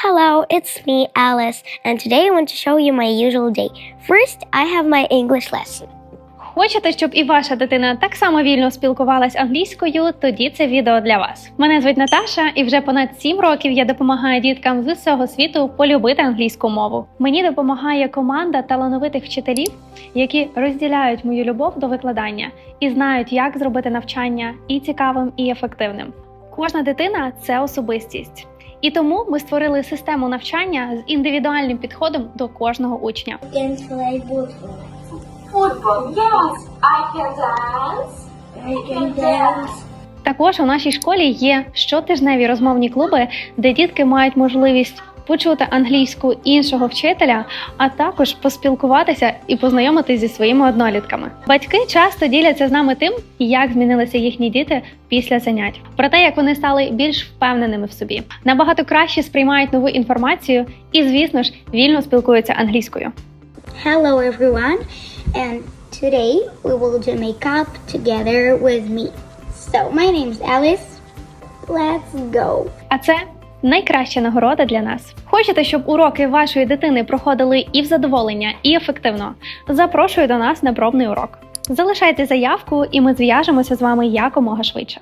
Hello, it's me, Alice, and today I want to show you my usual day. First, I have my English lesson. Хочете, щоб і ваша дитина так само вільно спілкувалась англійською? Тоді це відео для вас. Мене звуть Наташа, і вже понад 7 років я допомагаю діткам з усього світу полюбити англійську мову. Мені допомагає команда талановитих вчителів, які розділяють мою любов до викладання і знають, як зробити навчання і цікавим, і ефективним. Кожна дитина це особистість. І тому ми створили систему навчання з індивідуальним підходом до кожного учня. can play football. Football, yes. I can dance. I can dance. Також у нашій школі є щотижневі розмовні клуби, де дітки мають можливість почути англійську іншого вчителя, а також поспілкуватися і познайомитися зі своїми однолітками. Батьки часто діляться з нами тим, як змінилися їхні діти після занять, про те, як вони стали більш впевненими в собі, набагато краще сприймають нову інформацію і, звісно ж, вільно спілкуються англійською. Hello, everyone, and today we will do makeup together with me. So, my name's Alice. Let's go. А це найкраща нагорода для нас. Хочете, щоб уроки вашої дитини проходили і в задоволення, і ефективно? Запрошую до нас на пробний урок. Залишайте заявку, і ми зв'яжемося з вами якомога швидше.